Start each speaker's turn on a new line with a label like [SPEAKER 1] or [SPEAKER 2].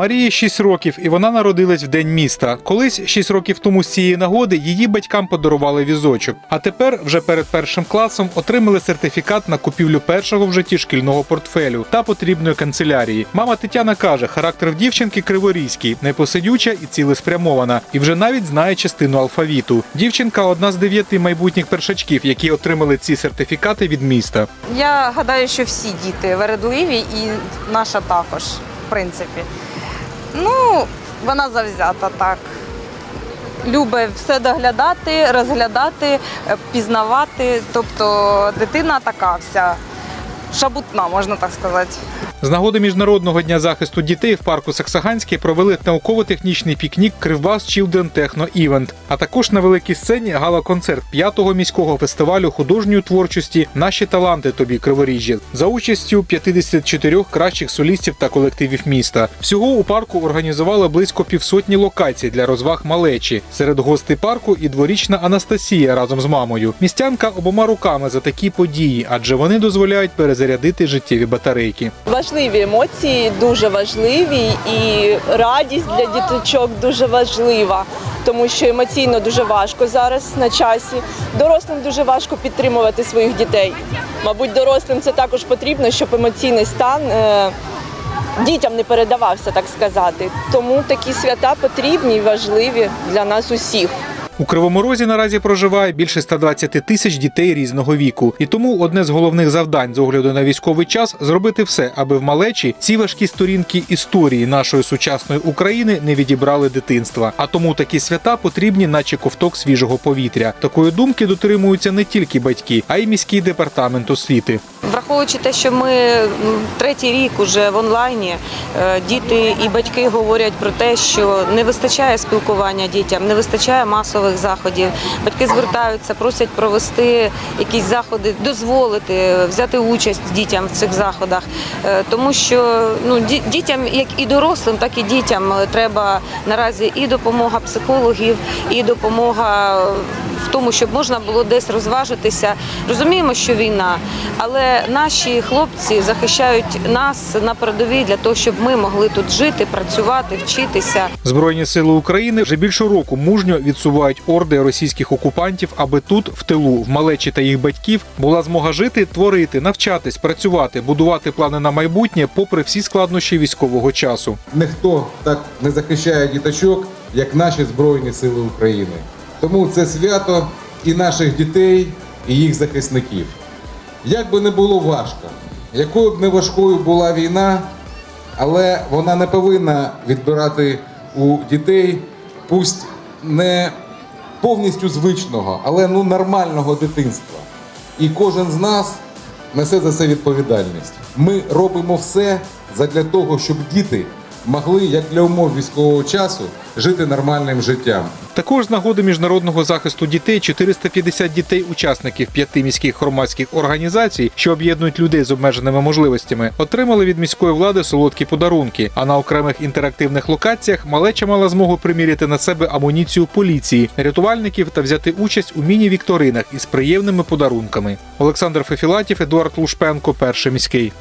[SPEAKER 1] Марії 6 років, і вона народилась в день міста. Колись 6 років тому з цієї нагоди її батькам подарували візочок. А тепер, вже перед першим класом, отримали сертифікат на купівлю першого в житті шкільного портфелю та потрібної канцелярії. Мама Тетяна каже, характер в дівчинки криворізький, непосидюча і цілеспрямована, і вже навіть знає частину алфавіту. Дівчинка одна з дев'яти майбутніх першачків, які отримали ці сертифікати від міста.
[SPEAKER 2] Я гадаю, що всі діти вередливі і наша також, в принципі. Ну, вона завзята так. Любить все доглядати, розглядати, е, пізнавати. Тобто дитина така вся шабутна, можна так сказати.
[SPEAKER 1] З нагоди міжнародного дня захисту дітей в парку Саксаганський провели науково-технічний пікнік Кривбас Children Techno Event, а також на великій сцені гала-концерт п'ятого міського фестивалю художньої творчості Наші таланти тобі Криворіжжя за участю 54 кращих солістів та колективів міста. Всього у парку організували близько півсотні локацій для розваг малечі. Серед гостей парку і дворічна Анастасія разом з мамою. Містянка обома руками за такі події, адже вони дозволяють перезарядити життєві батарейки.
[SPEAKER 3] Важливі емоції, дуже важливі, і радість для діточок дуже важлива, тому що емоційно дуже важко зараз на часі. Дорослим дуже важко підтримувати своїх дітей. Мабуть, дорослим це також потрібно, щоб емоційний стан е, дітям не передавався, так сказати. Тому такі свята потрібні і важливі для нас усіх.
[SPEAKER 1] У Кривому Розі наразі проживає більше 120 тисяч дітей різного віку, і тому одне з головних завдань з огляду на військовий час зробити все, аби в малечі ці важкі сторінки історії нашої сучасної України не відібрали дитинства. А тому такі свята потрібні, наче ковток свіжого повітря. Такої думки дотримуються не тільки батьки, а й міський департамент освіти.
[SPEAKER 2] Враховуючи те, що ми третій рік уже в онлайні, е, діти і батьки говорять про те, що не вистачає спілкування дітям, не вистачає масових заходів. Батьки звертаються, просять провести якісь заходи, дозволити взяти участь дітям в цих заходах, Е, тому що ну дітям, як і дорослим, так і дітям е, треба наразі і допомога психологів, і допомога в тому, щоб можна було десь розважитися. Розуміємо, що війна, але наші хлопці захищають нас на передовій для того, щоб ми могли тут жити, працювати, вчитися.
[SPEAKER 1] Збройні сили України вже більше року мужньо відсувають орди російських окупантів, аби тут, в тилу, в малечі та їх батьків, була змога жити, творити, навчатись, працювати, будувати плани на майбутнє, попри всі складнощі військового часу.
[SPEAKER 4] ніхто так не захищає діточок, як наші Збройні Сили України. Тому це свято і наших дітей, і їх захисників. Як би не було важко, якою б не важкою була війна, але вона не повинна відбирати у дітей пусть не повністю звичного, але ну нормального дитинства. І кожен з нас несе за це відповідальність. Ми робимо все задля того, щоб діти могли, як для умов військового часу, жити нормальним життям.
[SPEAKER 1] Також з нагоди міжнародного захисту дітей 450 дітей-учасників п'яти міських громадських організацій, що об'єднують людей з обмеженими можливостями, отримали від міської влади солодкі подарунки. А на окремих інтерактивних локаціях малеча мала змогу приміряти на себе амуніцію поліції, рятувальників та взяти участь у міні-вікторинах із приємними подарунками. Олександр Фефілатів, Едуард Лушпенко, перший міський.